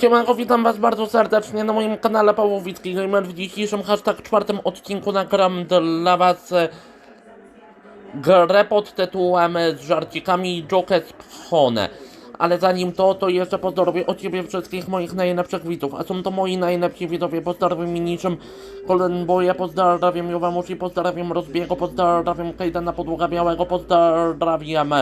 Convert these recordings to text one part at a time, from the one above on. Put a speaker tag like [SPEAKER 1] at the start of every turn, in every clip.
[SPEAKER 1] Siemanko, witam was bardzo serdecznie na moim kanale Pawłowicki Gamer. W dzisiejszym hashtag czwartym odcinku nagram dla was e, grę pod tytułem e, z żarcikami Jokes Phone. Ale zanim to, to jeszcze pozdrowię od ciebie wszystkich moich najlepszych widzów. A są to moi najlepsi widzowie. Pozdrawiam niczym Boya, pozdrawiam Jowamushi, pozdrawiam Rozbiego, pozdrawiam Kajdana Podługa Białego, pozdrawiam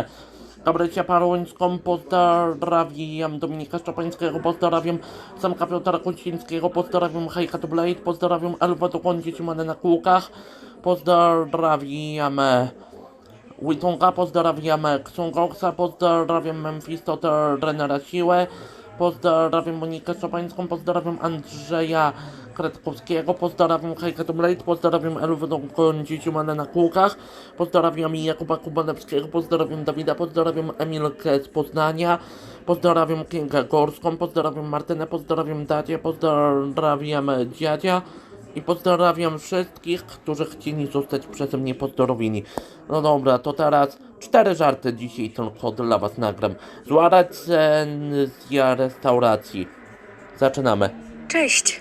[SPEAKER 1] Gabrysia Parońską, pozdrawiam Dominika Szczepańskiego, pozdrawiam Samka Piotra Kucińskiego, pozdrawiam Hejka Blade, pozdrawiam Elwa do Mane na kółkach, pozdrawiam Witonga, pozdrawiam Ksungoksa, pozdrawiam Memphisto, trenera Siłę, pozdrawiam Monikę Szczepańską, pozdrawiam Andrzeja Kretkowskiego, pozdrawiam Hejka to Blade, pozdrawiam Dzieci Mane na kółkach, pozdrawiam Jakuba Kubanewskiego, pozdrawiam Dawida, pozdrawiam Emilkę z Poznania, pozdrawiam Kingę Gorską, pozdrawiam Martynę, pozdrawiam Dadzie, pozdrawiam Dziadzia i pozdrawiam wszystkich, którzy chcieli zostać przeze mnie pozdrowieni. No dobra, to teraz cztery żarty dzisiaj tylko dla was nagram. Zła recenzja restauracji. Zaczynamy.
[SPEAKER 2] Cześć.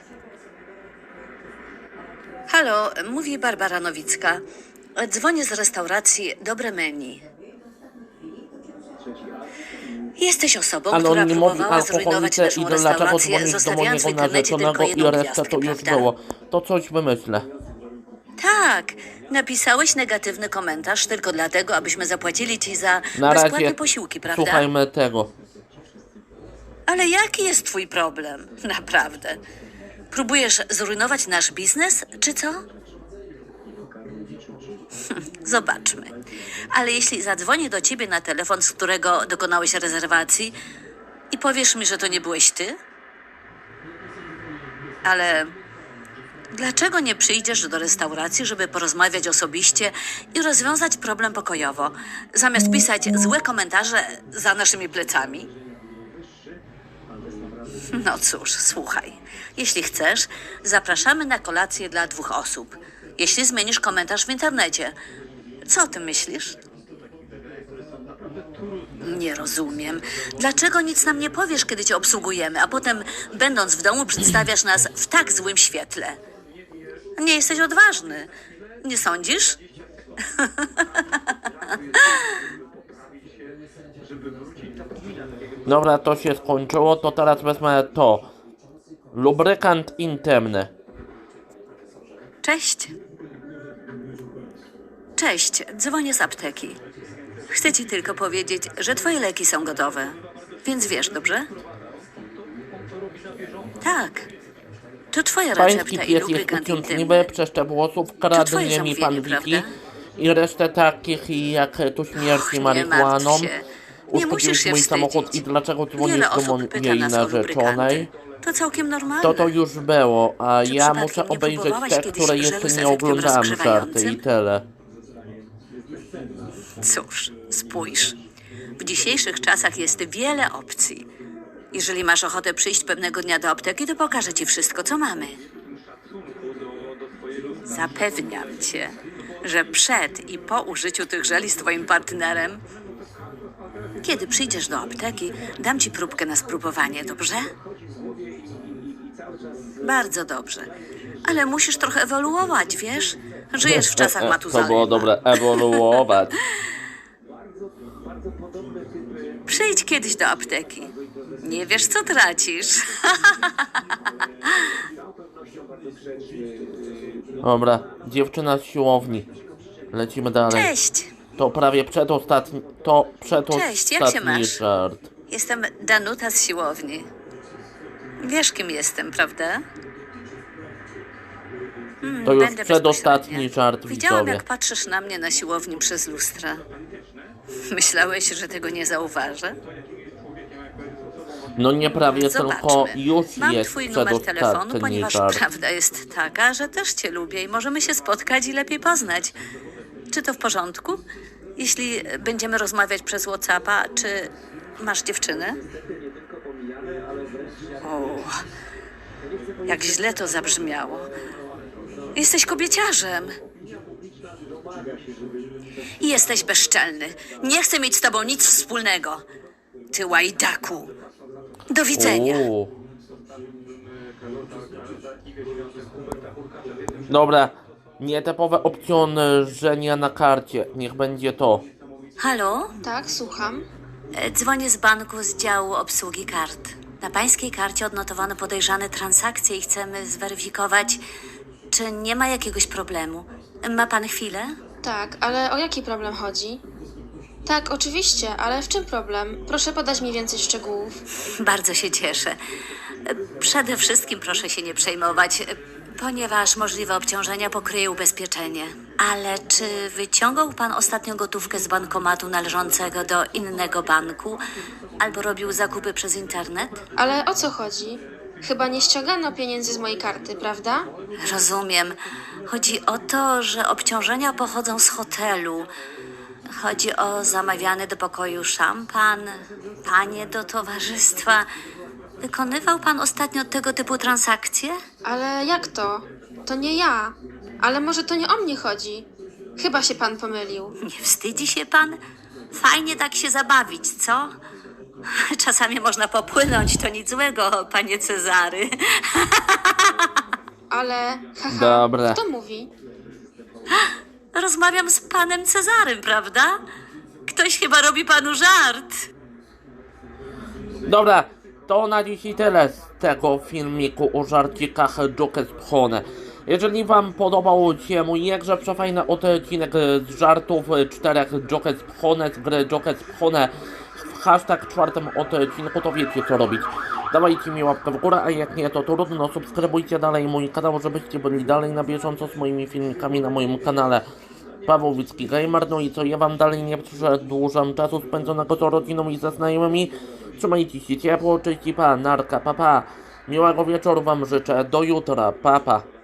[SPEAKER 2] Halo, mówi Barbara Nowicka. Dzwonię z restauracji Dobre Menu. Jesteś osobą,
[SPEAKER 1] Ale
[SPEAKER 2] która
[SPEAKER 1] on nie mówi
[SPEAKER 2] próbowała zrujnować
[SPEAKER 1] alkoholice
[SPEAKER 2] naszą
[SPEAKER 1] i dlaczego
[SPEAKER 2] restaurację,
[SPEAKER 1] dzwonić do
[SPEAKER 2] zostawiając
[SPEAKER 1] mojego
[SPEAKER 2] tylko
[SPEAKER 1] narzeczonego i resztę
[SPEAKER 2] gwiazdkę,
[SPEAKER 1] to już
[SPEAKER 2] prawda?
[SPEAKER 1] było. To coś wymyślę.
[SPEAKER 2] Tak, napisałeś negatywny komentarz tylko dlatego, abyśmy zapłacili ci za
[SPEAKER 1] Na
[SPEAKER 2] bezpłatne
[SPEAKER 1] razie
[SPEAKER 2] posiłki, prawda?
[SPEAKER 1] słuchajmy tego.
[SPEAKER 2] Ale jaki jest twój problem? Naprawdę. Próbujesz zrujnować nasz biznes, czy co? Zobaczmy. Ale jeśli zadzwonię do ciebie na telefon, z którego dokonałeś rezerwacji i powiesz mi, że to nie byłeś ty? Ale dlaczego nie przyjdziesz do restauracji, żeby porozmawiać osobiście i rozwiązać problem pokojowo, zamiast pisać złe komentarze za naszymi plecami? No cóż, słuchaj. Jeśli chcesz, zapraszamy na kolację dla dwóch osób. Jeśli zmienisz komentarz w internecie. Co o tym myślisz? Nie rozumiem. Dlaczego nic nam nie powiesz, kiedy cię obsługujemy, a potem, będąc w domu, przedstawiasz nas w tak złym świetle? Nie jesteś odważny. Nie sądzisz?
[SPEAKER 1] Dobra, to się skończyło, to teraz wezmę to. Lubrykant intymny.
[SPEAKER 2] Cześć. Cześć, dzwonię z apteki. Chcę ci tylko powiedzieć, że twoje leki są gotowe. Więc wiesz, dobrze? Tak. To twoja
[SPEAKER 1] Pański
[SPEAKER 2] recepta i
[SPEAKER 1] pies jest
[SPEAKER 2] lubrykant
[SPEAKER 1] uciążliwy,
[SPEAKER 2] intymny. twoje
[SPEAKER 1] kradnie mi pan
[SPEAKER 2] zamówienie,
[SPEAKER 1] Wiki
[SPEAKER 2] prawda?
[SPEAKER 1] i resztę takich jak tu śmierci
[SPEAKER 2] nie
[SPEAKER 1] marihuaną.
[SPEAKER 2] martw się. Nie musisz
[SPEAKER 1] Uszkodziłeś
[SPEAKER 2] się
[SPEAKER 1] mój
[SPEAKER 2] wstydzić.
[SPEAKER 1] samochód i dlaczego dzwonisz
[SPEAKER 2] Wiele
[SPEAKER 1] do
[SPEAKER 2] osób pyta
[SPEAKER 1] mojej
[SPEAKER 2] nas o
[SPEAKER 1] narzeczonej?
[SPEAKER 2] To całkiem normalne.
[SPEAKER 1] To to już było, a
[SPEAKER 2] Czy
[SPEAKER 1] ja
[SPEAKER 2] przypadkiem
[SPEAKER 1] muszę
[SPEAKER 2] nie
[SPEAKER 1] obejrzeć
[SPEAKER 2] próbowałaś
[SPEAKER 1] te,
[SPEAKER 2] kiedyś
[SPEAKER 1] które
[SPEAKER 2] żelu
[SPEAKER 1] jeszcze nie
[SPEAKER 2] efektem
[SPEAKER 1] oglądałem, żarty
[SPEAKER 2] rozgrzewającym?
[SPEAKER 1] i tyle.
[SPEAKER 2] Cóż, spójrz. W dzisiejszych czasach jest wiele opcji. Jeżeli masz ochotę przyjść pewnego dnia do apteki, to pokażę ci wszystko, co mamy. Zapewniam cię, że przed i po użyciu tych żeli z twoim partnerem, kiedy przyjdziesz do apteki, dam ci próbkę na spróbowanie, dobrze? Bardzo dobrze. Ale musisz trochę ewoluować, wiesz? Żyjesz w czasach
[SPEAKER 1] To
[SPEAKER 2] Matuzalema.
[SPEAKER 1] było dobre, ewoluować.
[SPEAKER 2] Przyjdź kiedyś do apteki. Nie wiesz, co tracisz.
[SPEAKER 1] Dobra, dziewczyna z siłowni. Lecimy dalej.
[SPEAKER 2] Cześć,
[SPEAKER 1] To prawie przedostatni, to
[SPEAKER 2] Cześć, jak się
[SPEAKER 1] przedostatni
[SPEAKER 2] masz?
[SPEAKER 1] żart.
[SPEAKER 2] jestem Danuta z siłowni. Wiesz, kim jestem, prawda?
[SPEAKER 1] To już
[SPEAKER 2] Będę
[SPEAKER 1] przedostatni
[SPEAKER 2] bezpośrednia.
[SPEAKER 1] żart,
[SPEAKER 2] Widziałam,
[SPEAKER 1] widzowie.
[SPEAKER 2] jak patrzysz na mnie na siłowni przez lustra. Myślałeś, że tego nie zauważę?
[SPEAKER 1] No nie prawie,
[SPEAKER 2] Zobaczmy.
[SPEAKER 1] tylko już
[SPEAKER 2] Mam
[SPEAKER 1] jest
[SPEAKER 2] twój numer telefonu, ponieważ prawda jest taka, że też cię lubię i możemy się spotkać i lepiej poznać. Czy to w porządku? Jeśli będziemy rozmawiać przez Whatsappa, czy masz dziewczynę? O, jak źle to zabrzmiało. Jesteś kobieciarzem. Jesteś bezczelny. Nie chcę mieć z tobą nic wspólnego. Ty łajdaku. Do widzenia.
[SPEAKER 1] Uuu. Dobra, nietypowe obciążenia na karcie. Niech będzie to.
[SPEAKER 2] Halo?
[SPEAKER 3] Tak, słucham.
[SPEAKER 2] E, Dzwonię z banku z działu obsługi kart. Na pańskiej karcie odnotowano podejrzane transakcje i chcemy zweryfikować, czy nie ma jakiegoś problemu. Ma pan chwilę?
[SPEAKER 3] Tak, ale o jaki problem chodzi? Tak, oczywiście, ale w czym problem? Proszę podać mi więcej szczegółów.
[SPEAKER 2] Bardzo się cieszę. Przede wszystkim proszę się nie przejmować, ponieważ możliwe obciążenia pokryje ubezpieczenie. Ale czy wyciągał pan ostatnio gotówkę z bankomatu należącego do innego banku albo robił zakupy przez internet?
[SPEAKER 3] Ale o co chodzi? Chyba nie ściągano pieniędzy z mojej karty, prawda?
[SPEAKER 2] Rozumiem. Chodzi o to, że obciążenia pochodzą z hotelu. Chodzi o zamawiany do pokoju szampan, panie do towarzystwa. Wykonywał pan ostatnio tego typu transakcje?
[SPEAKER 3] Ale jak to? To nie ja. Ale może to nie o mnie chodzi. Chyba się pan pomylił.
[SPEAKER 2] Nie wstydzi się pan? Fajnie tak się zabawić, co? Czasami można popłynąć, to nic złego, panie Cezary.
[SPEAKER 3] Ale, haha,
[SPEAKER 1] Dobra.
[SPEAKER 3] kto mówi?
[SPEAKER 2] Rozmawiam z panem Cezarym, prawda? Ktoś chyba robi panu żart.
[SPEAKER 1] Dobra, to na dzisiaj tyle z tego filmiku o żarcikach Jokes Pchone. Jeżeli wam podobał się mój jakże przefajny odcinek z żartów czterech Jokes Pchone z gry Jokes Pchone hashtag czwartym odcinku, to wiecie co robić. Dawajcie mi łapkę w górę, a jak nie to trudno, subskrybujcie dalej mój kanał, żebyście byli dalej na bieżąco z moimi filmikami na moim kanale. Paweł Wicki Gamer, no i co, ja wam dalej nie przedłużam czasu spędzonego z rodziną i ze znajomymi. Trzymajcie się ciepło, cześć i pa, narka, papa. Pa. Miłego wieczoru wam życzę, do jutra, papa. Pa.